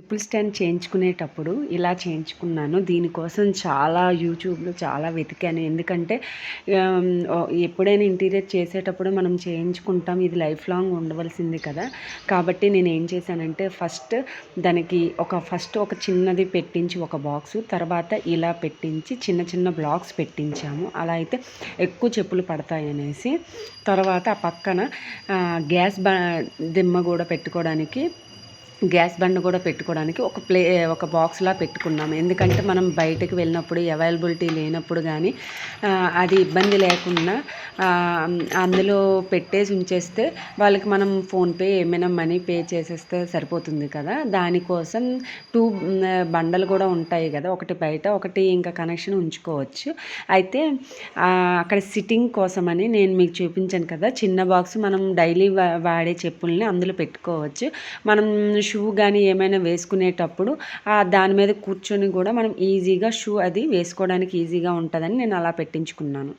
Triple stand చేయించుకునేటప్పుడు ఇలా చేయించుకున్నాను. దీనికోసం చాలా యూట్యూబ్లో చాలా వెతికాను. ఎందుకంటే ఎప్పుడైనా ఇంటీరియర్ చేసేటప్పుడు మనం చేయించుకుంటాం. ఇది లైఫ్ లాంగ్ ఉండవలసింది కదా. కాబట్టి నేను ఏం చేశానంటే ఫస్ట్ దానికి ఒక ఫస్ట్ ఒక చిన్నది పెట్టించి ఒక బాక్స్ తర్వాత ఇలా పెట్టించి చిన్న చిన్న బ్లాక్స్ పెట్టించాము. అలా అయితే ఎక్కువ చెప్పులు పడతాయి అనేసి. తర్వాత ఆ పక్కన గ్యాస్ బ దిమ్మ కూడా పెట్టుకోవడానికి గ్యాస్ బండ్ కూడా పెట్టుకోవడానికి ఒక ప్లే ఒక బాక్స్లా పెట్టుకున్నాము ఎందుకంటే మనం బయటకు వెళ్ళినప్పుడు అవైలబిలిటీ లేనప్పుడు కానీ అది ఇబ్బంది లేకుండా అందులో పెట్టేసి ఉంచేస్తే వాళ్ళకి మనం ఫోన్పే ఏమైనా మనీ పే చేసేస్తే సరిపోతుంది కదా. దానికోసం టూ బండలు కూడా ఉంటాయి కదా. ఒకటి బయట ఒకటి ఇంకా కనెక్షన్ ఉంచుకోవచ్చు. అయితే అక్కడ సిట్టింగ్ కోసమని నేను మీకు చూపించాను కదా. చిన్న బాక్స్ మనం డైలీ వాడే చెప్పుల్ని అందులో పెట్టుకోవచ్చు. మనం షూ కానీ ఏమైనా వేసుకునేటప్పుడు దాని మీద కూర్చొని కూడా మనం ఈజీగా షూ అది వేసుకోవడానికి ఈజీగా ఉంటుందని నేను అలా పెట్టించుకున్నాను.